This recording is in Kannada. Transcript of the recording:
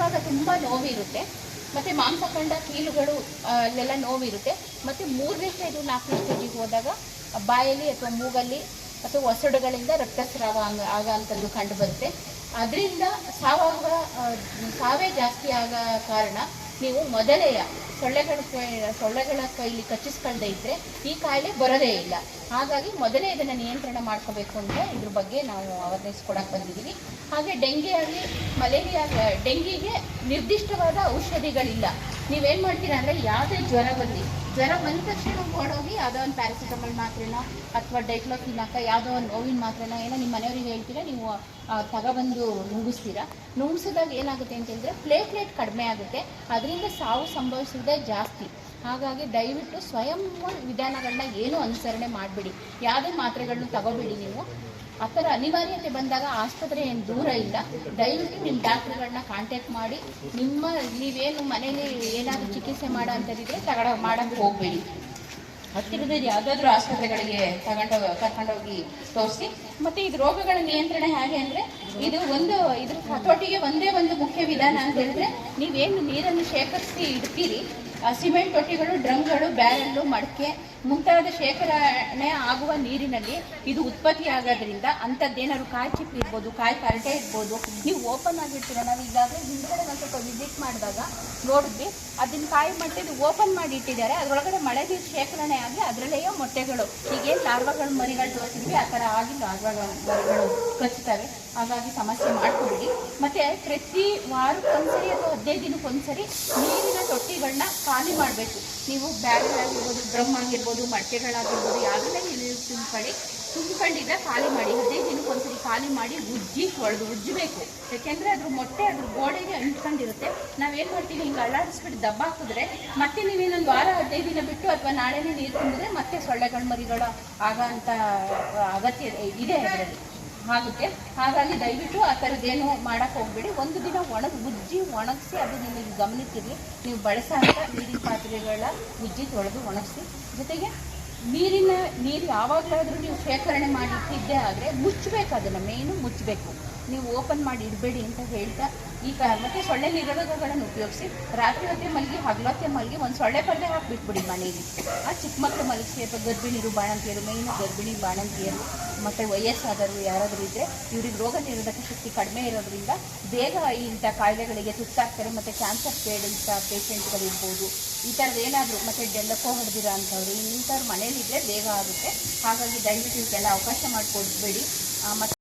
ಮೇಲ್ಭಾಗ ತುಂಬ ನೋವಿರುತ್ತೆ. ಮತ್ತು ಮಾಂಸಖಂಡ ಕೀಲುಗಳು ಅಲ್ಲೆಲ್ಲ ನೋವಿರುತ್ತೆ. ಮತ್ತು ಮೂರನೇ ಸ್ಟೇಜು ನಾಲ್ಕನೇ ಸ್ಟೇಜಿಗೆ ಹೋದಾಗ ಬಾಯಲ್ಲಿ ಅಥವಾ ಮೂಗಲ್ಲಿ ಅಥವಾ ಒಸಡುಗಳಿಂದ ರಕ್ತಸ್ರಾವ ಆಗ ಕಂಡು ಬರುತ್ತೆ ಅದರಿಂದ ಸಾವಾಗ ಸಾವೇ ಜಾಸ್ತಿ ಆಗ ಕಾರಣ ನೀವು ಮೊದಲೆಯ ಸೊಳ್ಳೆಗಳ ಸೊಳ್ಳೆಗಳ ಕೈಲಿ ಕಚ್ಚಿಸ್ಕೊಳ್ದೇ ಇದ್ದರೆ ಈ ಕಾಯಿಲೆ ಬರೋದೇ ಇಲ್ಲ. ಹಾಗಾಗಿ ಮೊದಲೇ ಇದನ್ನು ನಿಯಂತ್ರಣ ಮಾಡ್ಕೋಬೇಕು ಅಂತ ಇದ್ರ ಬಗ್ಗೆ ನಾವು ಅವೇರ್ನೆಸ್ ಕೊಡಕ್ಕೆ ಬಂದಿದ್ದೀವಿ ಹಾಗೆ ಡೆಂಗಿ ಆಗಲಿ, ಮಲೇರಿಯಾ ಡೆಂಗಿಗೆ ನಿರ್ದಿಷ್ಟವಾದ ಔಷಧಿಗಳಿಲ್ಲ. ನೀವೇನು ಮಾಡ್ತೀರಾ ಅಂದರೆ ಯಾವುದೇ ಜ್ವರ ಬರಲಿ ಜ್ವರ ಬಂದ ತಕ್ಷಣ ಓಡೋಗಿ ಯಾವುದೋ ಒಂದು ಪ್ಯಾರಾಸಿಟಮಲ್ ಮಾತ್ರೆನೋ ಅಥವಾ ಡೈಕ್ಲೋಫಿನಾಕ ಯಾವುದೋ ಒಂದು ನೋವಿನ ಮಾತ್ರೆನೋ ಏನೋ ನಿಮ್ಮ ಮನೆಯವ್ರಿಗೆ ಹೇಳ್ತೀರಾ, ನೀವು ತಗೊಬಂದು ನುಂಗಿಸ್ತೀರಾ? ನುಂಗಿಸಿದಾಗ ಏನಾಗುತ್ತೆ ಅಂತ ಹೇಳಿದ್ರೆ ಪ್ಲೇಟ್ಲೆಟ್ ಕಡಿಮೆ ಆಗುತ್ತೆ. ಅದರಿಂದ ಸಾವು ಸಂಭವಿಸುವುದೇ ಜಾಸ್ತಿ. ಹಾಗಾಗಿ ದಯವಿಟ್ಟು ಸ್ವಯಂ ವಿಧಾನಗಳನ್ನ ಏನು ಅನುಸರಣೆ ಮಾಡಬೇಡಿ. ಯಾವುದೇ ಮಾತ್ರೆಗಳನ್ನ ತಗೋಬೇಡಿ ನೀವು. ಆ ಥರ ಅನಿವಾರ್ಯತೆ ಬಂದಾಗ ಆಸ್ಪತ್ರೆ ಏನು ದೂರ ಇಲ್ಲ. ದಯವಿಟ್ಟು ನಿಮ್ಮ ಡಾಕ್ಟ್ರುಗಳನ್ನ ಕಾಂಟ್ಯಾಕ್ಟ್ ಮಾಡಿ. ನಿಮ್ಮ ನೀವೇನು ಮನೇಲಿ ಏನಾದರೂ ಚಿಕಿತ್ಸೆ ಮಾಡೋ ಅಂಥದ್ದಿದ್ರೆ ತಗಡ ಮಾಡೋಕ್ಕೆ ಹೋಗಬೇಡಿ. ಹತ್ತಿರದ ಯಾವುದಾದ್ರೂ ಆಸ್ಪತ್ರೆಗಳಿಗೆ ತಗೊಂಡು ಕರ್ಕೊಂಡೋಗಿ ತೋರಿಸಿ. ಮತ್ತು ಇದು ರೋಗಗಳ ನಿಯಂತ್ರಣ ಹೇಗೆ ಅಂದರೆ, ಇದು ಒಂದು, ಇದ್ರ ಹತೋಟಿಗೆ ಒಂದೇ ಒಂದು ಮುಖ್ಯ ವಿಧಾನ ಅಂತ ಹೇಳಿದ್ರೆ, ನೀವೇನು ನೀರನ್ನು ಶೇಖರಿಸಿ ಇಡ್ತೀರಿ ಸಿಮೆಂಟ್ ತೊಟ್ಟಿಗಳು, ಡ್ರಮ್ಗಳು, ಬ್ಯಾರಲ್ಲು, ಮಡಕೆ, ಮುಂತಾದ ಶೇಖರಣೆ ಆಗುವ ನೀರಿನಲ್ಲಿ ಇದು ಉತ್ಪತ್ತಿ ಆಗೋದ್ರಿಂದ ಅಂಥದ್ದೇನಾದ್ರು ಕಾಯಿ ಚಿಪ್ಪು ಇರ್ಬೋದು, ಕಾಯಿ ಕರಟೆ ಇರ್ಬೋದು, ನೀವು ಓಪನ್ ಆಗಿರ್ತೀರ? ನಾವು ಈಗಾಗಲೇ ಹಿಂದ್ಗಡೆ ಒಂದು ಸ್ವಲ್ಪ ವಿಸಿಟ್ ಮಾಡಿದಾಗ ನೋಡಿದ್ವಿ. ಅದನ್ನ ಕಾಯಿ ಮಟ್ಟಿದ್ದು ಓಪನ್ ಮಾಡಿ ಇಟ್ಟಿದ್ದಾರೆ. ಅದರೊಳಗಡೆ ಮಳೆ ನೀರು ಶೇಖರಣೆ ಆಗಿ ಅದರಲ್ಲೇ ಮೊಟ್ಟೆಗಳು. ಹೀಗೆ ಲಾರ್ವಾಗಳು, ಮರಿಗಳು ತೋರಿಸಿದ್ವಿ. ಆ ಥರ ಆಗಿ ಲಾರ್ವಾಗಳು, ಮರಿಗಳು ಕಚ್ತವೆ ಹಾಗಾಗಿ ಸಮಸ್ಯೆ ಮಾಡ್ಕೊಬಿಡಿ. ಮತ್ತು ಪ್ರತಿ ವಾರಕ್ಕೊಂದ್ಸರಿ ಅಥವಾ ಹದಿನೈದು ದಿನಕ್ಕೊಂದ್ಸರಿ ನೀರಿನ ತೊಟ್ಟಿಗಳನ್ನ ಖಾಲಿ ಮಾಡಬೇಕು. ನೀವು ಬ್ಯಾಗ್ಗಳಾಗಿರ್ಬೋದು ಡ್ರಮ್ ಆಗಿರ್ಬೋದು ಮಡಕೆಗಳಾಗಿರ್ಬೋದು ಯಾವುದನ್ನೇ ನೀವು ತುಂಬ್ಕೊಳ್ಳಿ ತುಂಬಿಕೊಂಡಿದ್ರೆ ಖಾಲಿ ಮಾಡಿ. ಹದಿನೈದು ದಿನಕ್ಕೊಂದ್ಸರಿ ಖಾಲಿ ಮಾಡಿ ಉಜ್ಜಿ ಹೊಡೆದು ಉಜ್ಜಬೇಕು. ಯಾಕೆಂದರೆ ಅದ್ರ ಮೊಟ್ಟೆ, ಅದ್ರ ಗೋಡೆಗೆ ಅಂಟ್ಕೊಂಡಿರುತ್ತೆ. ನಾವೇನು ಮಾಡ್ತೀವಿ? ಹಿಂಗೆ ಅಲ್ಲಾಡಿಸ್ಬಿಟ್ಟು ದಬ್ಬ ಹಾಕಿದ್ರೆ ಮತ್ತೆ ನೀವೇನೊಂದು ವಾರ, ಹದಿನೈದು ದಿನ ಬಿಟ್ಟು ಅಥವಾ ನಾಳೆನೇ ನೀರು ತುಂಬಿದ್ರೆ ಮತ್ತೆ ಸೊಳ್ಳೆಗಳ, ಮರಿಗಳು ಆಗೋ ಅಂಥ ಅಗತ್ಯ ಇದೆ ಅದರಲ್ಲಿ. ಆಗುತ್ತೆ ಹಾಗಾಗಿ ದಯವಿಟ್ಟು ಆ ಥರದ್ದೇನು ಮಾಡೋಕ್ಕೆ ಹೋಗ್ಬೇಡಿ. ಒಂದು ದಿನ ಒಣಗಿ ಉಜ್ಜಿ ಒಣಗಿಸಿ ಅದು ನಿಮಗೆ ಗಮನಿಸಿರಿ ನೀವು ಬಳಸೋಂಥ ನೀರಿನ ಪಾತ್ರೆಗಳ ಉಜ್ಜಿ ತೊಳೆದು ಒಣಗಿಸಿ. ಜೊತೆಗೆ ನೀರಿನ, ನೀರು ಯಾವಾಗಲಾದರೂ ನೀವು ಶೇಖರಣೆ ಮಾಡಿಟ್ಟಿದ್ದೇ ಆದರೆ ಮುಚ್ಚಬೇಕು ಅದನ್ನು ಮೇಯ್ನು ಮುಚ್ಚಬೇಕು. ನೀವು ಓಪನ್ ಮಾಡಿ ಇಡಬೇಡಿ ಅಂತ ಹೇಳ್ತಾ ಈ ಕ, ಮತ್ತೆ ಸೊಳ್ಳೆ ನಿರೋಧಕಗಳನ್ನು ಉಪಯೋಗಿಸಿ ರಾತ್ರಿ ಹೊತ್ತೆ ಮಲಗಿ ಹಗಲೊತ್ತೆ ಮಲಗಿ ಒಂದು ಸೊಳ್ಳೆ ಪಲ್ಲೆ ಹಾಕಿಬಿಟ್ಬಿಡಿ ಮನೆಯಲ್ಲಿ ಆ ಚಿಕ್ಕ ಮಕ್ಕಳು ಮಲಗಿಸಿ ಅಥವಾ ಗರ್ಭಿಣಿರು ಬಾಣಂತಿಯರು ಮೇಯ್ನು ಗರ್ಭಿಣಿ, ಬಾಣಂತಿಯರು, ಮತ್ತು ವಯಸ್ಸಾದವರು ಯಾರಾದರೂ ಇದ್ದರೆ ಇವ್ರಿಗೆ ರೋಗ ನಿರೋಧಕ ಶಕ್ತಿ ಕಡಿಮೆ ಇರೋದ್ರಿಂದ ಬೇಗ ಇಂಥ ಕಾಯಿಲೆಗಳಿಗೆ ತುತ್ತಾಗ್ತಾರೆ, ಮತ್ತು ಕ್ಯಾನ್ಸರ್ ಪೇಡಿಂಥ ಪೇಷಂಟ್ಗಳಿರ್ಬೋದು ಈ ಥರದ್ದು ಏನಾದರೂ, ಮತ್ತು ಡೆಲ್ಲಕ್ಕೋ ಹೊಡೆದಿರೋ ಅಂಥವ್ರು ಇಂಥವ್ರು ಮನೇಲಿದ್ದರೆ ಬೇಗ ಆಗುತ್ತೆ. ಹಾಗಾಗಿ ದಯವಿಟ್ಟು ಇವಕ್ಕೆಲ್ಲ ಅವಕಾಶ ಮಾಡಿಕೊಡ್ಬೇಡಿ. ಮತ್ತು